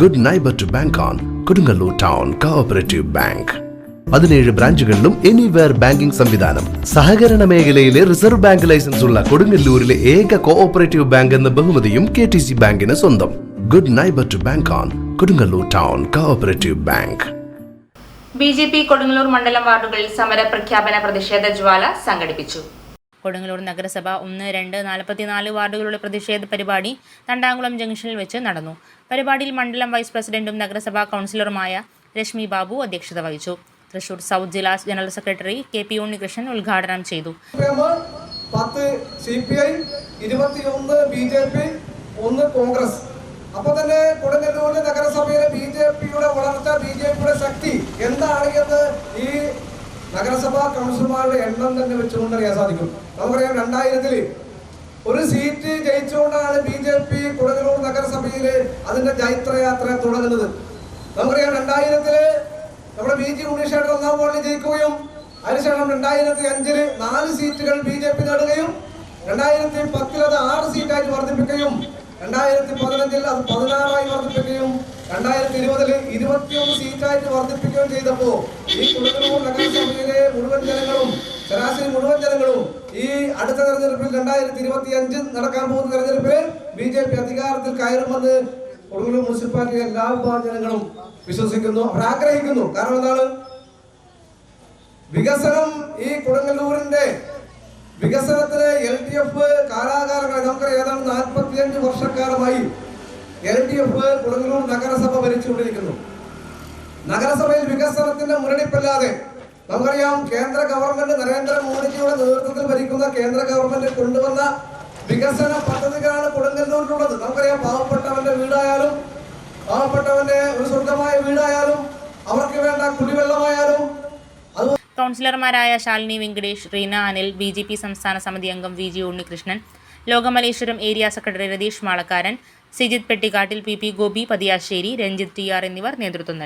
Good neighbour to bank on Kodungallur town cooperative bank പതിനേഴ് ബ്രാഞ്ചുകളിലും anywhere banking സംവിധാനം. സഹകരണ മേഖലയിലെ റിസർവ് ബാങ്ക് ലൈസൻസ് ഉള്ള കൊടുങ്ങല്ലൂരിലെ ഏക കോഓപ്പറേറ്റീവ് ബാങ്ക് എന്ന ബഹുമതിയും കെ ടി സി ബാങ്കിന് സ്വന്തം. Good neighbour to bank on Kodungallur town cooperative bank B J P Kodungallur മണ്ഡലം വാർഡുകളിൽ സമര പ്രഖ്യാപന പ്രതിഷേധ ജ്വാല സംഘടിപ്പിച്ചു. കൊടുങ്ങല്ലൂർ നഗരസഭ ഒന്ന് രണ്ട് നാൽപ്പത്തിനാല് വാർഡുകളുടെ പ്രതിഷേധ പരിപാടി തണ്ടാങ്കുളം ജംഗ്ഷനിൽ വെച്ച് നടന്നു. പരിപാടിയിൽ മണ്ഡലം വൈസ് പ്രസിഡന്റും നഗരസഭാ കൗൺസിലറുമായ രശ്മി ബാബു അധ്യക്ഷത വഹിച്ചു. തൃശൂർ സൗത്ത് ജില്ലാ general secretary K P Unnikrishnan ഉദ്ഘാടനം ചെയ്തു. പത്ത് സി പി ഐ ഇരുപത്തിയൊന്ന് ബി ജെ പി ഒന്ന് കോൺഗ്രസ്. അപ്പൊ തന്നെ കൊടുങ്ങല്ലൂർ നഗരസഭയിലെ ബി ജെ പിയുടെ വളർച്ച ബി ജെ പിയുടെ ശക്തി എന്താണ് എന്ന് ഈ നഗരസഭാ കൗൺസിലർമാരുടെ എണ്ണം തന്നെ വെച്ചുകൊണ്ട് അറിയാൻ സാധിക്കും. നമുക്കറിയാം രണ്ടായിരത്തിൽ ഒരു സീറ്റ് ജയിച്ചുകൊണ്ടാണ് ബി ജെ പി കൊടുങ്ങല്ലൂർ നഗരസഭയിൽ അതിന്റെ ജൈത്രയാത്ര തുടങ്ങുന്നത്. നമുക്കറിയാം രണ്ടായിരത്തിൽ നമ്മുടെ ബി ജി ഉണ്ണീഷയുടെ ഒന്നാം വാർഡിൽ ജയിക്കുകയും അതിനുശേഷം രണ്ടായിരത്തി അഞ്ചിൽ നാല് സീറ്റുകൾ ബി ജെ പി നേടുകയും രണ്ടായിരത്തി പത്തിൽ അത് ആറ് സീറ്റായി വർദ്ധിപ്പിക്കുകയും രണ്ടായിരത്തി പതിനഞ്ചിൽ അത് പതിനാറായി വർദ്ധിപ്പിക്കുകയും രണ്ടായിരത്തി ഇരുപതിൽ ഇരുപത്തിയൊന്ന് സീറ്റായിട്ട് വർദ്ധിപ്പിക്കുകയും ചെയ്തപ്പോ ഈ കുടുംബവും നഗരസഭയിലെ മുഴുവൻ ജനങ്ങളും ശരാശരി മുഴുവൻ ജനങ്ങളും ഈ അടുത്ത തെരഞ്ഞെടുപ്പിൽ രണ്ടായിരത്തി ഇരുപത്തി അഞ്ച് നടക്കാൻ പോകുന്ന തെരഞ്ഞെടുപ്പിൽ ബി ജെ പി അധികാരത്തിൽ കയറുമെന്ന് കൊടുങ്ങല്ലൂർ മുനിസിപ്പാലിറ്റിയിലെ എല്ലാ വിഭാഗം ജനങ്ങളും വിശ്വസിക്കുന്നു അവർ ആഗ്രഹിക്കുന്നു. കാരണം എന്താണ്? വികസനം ഈ കൊടുങ്ങല്ലൂരിന്റെ വികസനത്തിന് എൽ ഡി എഫ് കാലാകാലങ്ങളായി. നമുക്കറിയാം ഏതാണ്ട് നാൽപ്പത്തിയഞ്ച് വർഷക്കാലമായി എൽ ഡി എഫ് കൊടുങ്ങല്ലൂർ നഗരസഭ ഭരിച്ചുകൊണ്ടിരിക്കുന്നു. നഗരസഭയിൽ വികസനത്തിന്റെ മുന്നണിപ്പല്ലാതെ നമുക്കറിയാം കേന്ദ്ര ഗവൺമെന്റ് നരേന്ദ്രമോദിജിയുടെ നേതൃത്വത്തിൽ ഭരിക്കുന്ന കേന്ദ്ര ഗവൺമെന്റ് കൊണ്ടുവന്ന വികസന പദ്ധതികളാണ് കൊടുങ്ങല്ലൂരിലുള്ളത്. നമുക്കറിയാം പാവപ്പെട്ടവന്റെ വീടായാലും പാവപ്പെട്ടവന്റെ ഒരു സ്വർഗമായ വീടായാലും അവർക്ക് വേണ്ട കുടിവെള്ളമായാലും കൗൺസിലർമാരായ Shalini Venkatesh Reena Anil B J P സംസ്ഥാന സമിതി അംഗം V G Unnikrishnan Lokamaleswaram area secretary Ratheesh Malakkaran Sijith Pettikkattil P P Gopi Pathiyassery Ranjith T R എന്നിവർ നേതൃത്വം നൽകി.